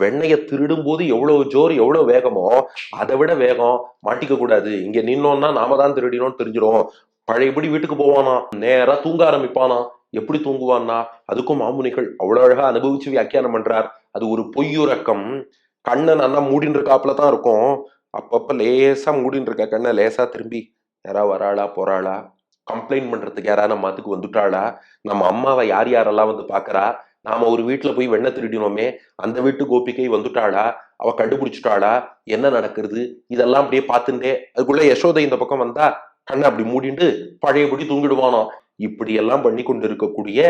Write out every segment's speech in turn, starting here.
வெண்ணையை திருடும் போது எவ்வளவு ஜோர் எவ்வளவு வேகமோ அதை விட வேகம் மாட்டிக்க கூடாது. இங்க நின்னோம்னா நாம தான் திருடினோம்னு தெரிஞ்சிடும் பழையபடி வீட்டுக்கு போவானா? நேரா தூங்க ஆரம்பிப்பானா? எப்படி தூங்குவான்னா? அதுக்கும் மாமுனிகள் அவ்வளவு அழகா அனுபவிச்சு வியாக்கியானம் பண்றார். அது ஒரு பொய்யுறக்கம். கண்ணை நல்லா மூடின்னு இருக்காப்புல தான் இருக்கும். அப்பப்ப லேசா மூடின்னு இருக்க கண்ணை லேசா திரும்பி யாரா வராளா போறாளா? கம்ப்ளைண்ட் பண்றதுக்கு யாரா நம்ம அதுக்கு வந்துட்டாளா? நம்ம அம்மாவை யார் யாரெல்லாம் வந்து பாக்குறா நாம ஒரு வீட்டுல போய் வெண்ணை திருடினோமே அந்த வீட்டு கோபிகை வந்துட்டாளா? அவ கண்டுபிடிச்சிட்டாளா? என்ன நடக்கிறது? இதெல்லாம் அப்படியே பார்த்துட்டே அதுக்குள்ள யசோதை இந்த பக்கம் வந்தா கண்ணை அப்படி மூடிண்டு பழையபடி தூங்கிடுவானோ? இப்படி எல்லாம் பண்ணி கொண்டு இருக்கக்கூடிய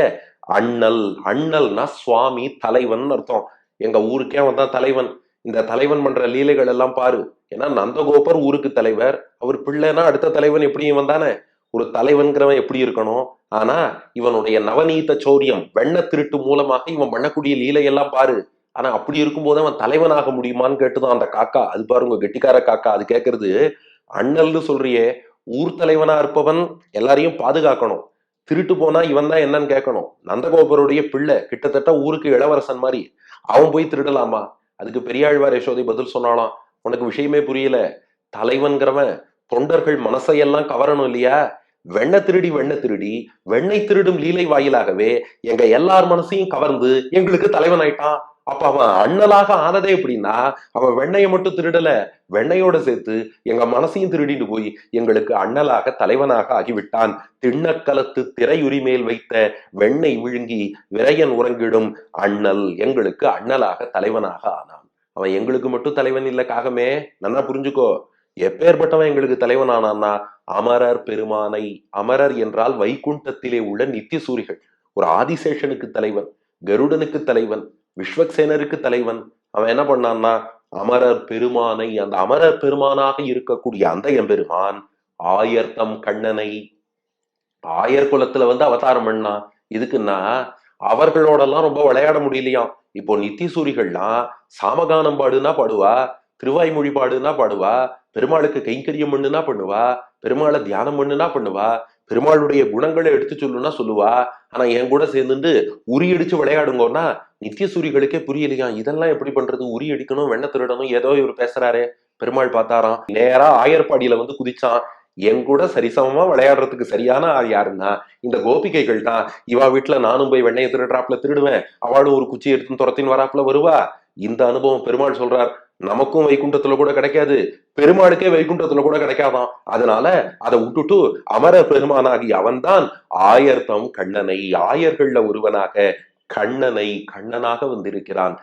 அண்ணல் அண்ணல்னா சுவாமி தலைவன் அர்த்தம். எங்க ஊருக்கே அவன் தான் தலைவன். இந்த தலைவன் பண்ற லீலைகள் எல்லாம் பாரு. ஏன்னா நந்தகோபர் ஊருக்கு தலைவர். அவர் பிள்ளைனா அடுத்த தலைவன் எப்படியும் வந்தானே ஒரு தலைவன்கிறவன் எப்படி இருக்கணும்? ஆனா இவனுடைய நவநீத சௌரியம் வெண்ண திருட்டு மூலமாக இவன் பண்ணக்கூடிய லீலையெல்லாம் பாரு. ஆனா அப்படி இருக்கும்போது அவன் தலைவனாக முடியுமான்னு கேட்டுதான் அந்த காக்கா. அது பாருங்க கெட்டிக்கார காக்கா அது கேட்கறது அண்ணல்னு சொல்றியே ஊர் தலைவனா இருப்பவன் எல்லாரையும் பாதுகாக்கணும். திருட்டு போனா இவன் தான் என்னன்னு கேட்கணும். நந்தகோபருடைய பிள்ளை கிட்டத்தட்ட ஊருக்கு இளவரசன் மாதிரி. அவன் போய் திருடலாமா? அதுக்கு பெரியாழ்வார் யசோதை பதில் சொன்னாலாம் உனக்கு விஷயமே புரியல. தலைவன்கிறவன் தொண்டர்கள் மனசையெல்லாம் கவரணும் இல்லையா? வெண்ண திருடி வெண்ண திருடி வெண்ணை திருடும் லீலை வாயிலாகவே எங்க எல்லார் மனசையும் கவர்ந்து எங்களுக்கு தலைவன் ஆயிட்டான் அப்ப அவன் அண்ணலாக ஆனதே எப்படின்னா அவன் வெண்ணையை மட்டும் திருடல வெண்ணையோட சேர்த்து எங்க மனசையும் திருடிட்டு போய் எங்களுக்கு அண்ணலாக தலைவனாக ஆகிவிட்டான். திண்ணக்கலத்து திரையுரி மேல் வைத்த வெண்ணெய் விழுங்கி விரையன் உறங்கிடும் அண்ணல் எங்களுக்கு அண்ணலாக தலைவனாக ஆனான். அவன் எங்களுக்கு மட்டும் தலைவன் இல்லை காகமே. நல்லா புரிஞ்சுக்கோ. எப்பேற்பட்டவன் எங்களுக்கு தலைவனானான்னா அமரர் பெருமானை அமரர் என்றால் வைகுண்டத்திலே உள்ள நித்திய சூரிகள் ஒரு ஆதிசேஷனுக்கு தலைவன் கருடனுக்கு தலைவன் விஸ்வக்சேனருக்கு தலைவன். அவன் என்ன பண்ணான்னா அமரர் பெருமானை அந்த அமரர் பெருமானாக இருக்கக்கூடிய அந்த எம்பெருமான் ஆயர்தம் கண்ணனை ஆயர் குலத்துல வந்து அவதாரம் பண்ணா இதுக்குன்னா அவர்களோடலாம் ரொம்ப விளையாட முடியலையாம். இப்போ நித்திசூரிகள்லாம் சாமகானம் பாடுனா பாடுவா திருவாய்மொழி பாடுனா பாடுவா பெருமாளுக்கு கைங்கரியம் பண்ணுனா பண்ணுவா பெருமாளை தியானம் பண்ணுனா பண்ணுவா பெருமாளுடைய குணங்களை எடுத்து சொல்லுன்னா சொல்லுவா. ஆனா என் கூட சேர்ந்துட்டு உரி அடிச்சு விளையாடுங்கன்னா நித்தியசூரிகளுக்கே புரியலையா? இதெல்லாம் எப்படி பண்றது? உரி அடிக்கணும் வெண்ண திருடணும் ஏதோ இவர் பேசுறாரு. பெருமாள் பார்த்தாராம். நேரா ஆயர்பாடியில வந்து குதிச்சான். என் கூட சரிசமமா விளையாடுறதுக்கு சரியான ஆள் யாருன்னா இந்த கோபிகைகள் தான். இவா வீட்டுல நானும் போய் வெண்ணையை திருடுறாப்புல திருடுவேன். அவளும் ஒரு குச்சி எடுத்து துரத்தின் வராப்புல வருவா. இந்த அனுபவம் பெருமாள் சொல்றார். நமக்கும் வைகுண்டத்துல கூட கிடைக்காது. பெருமாளுக்கே வைகுண்டத்துல கூட கிடைக்காதாம் அதனால அதை விட்டுட்டு அமர பெருமானாகி அவன்தான் ஆயர்தம் கண்ணனை. ஆயர்கள்ல ஒருவனாக கண்ணனை கண்ணனாக வந்திருக்கிறான்.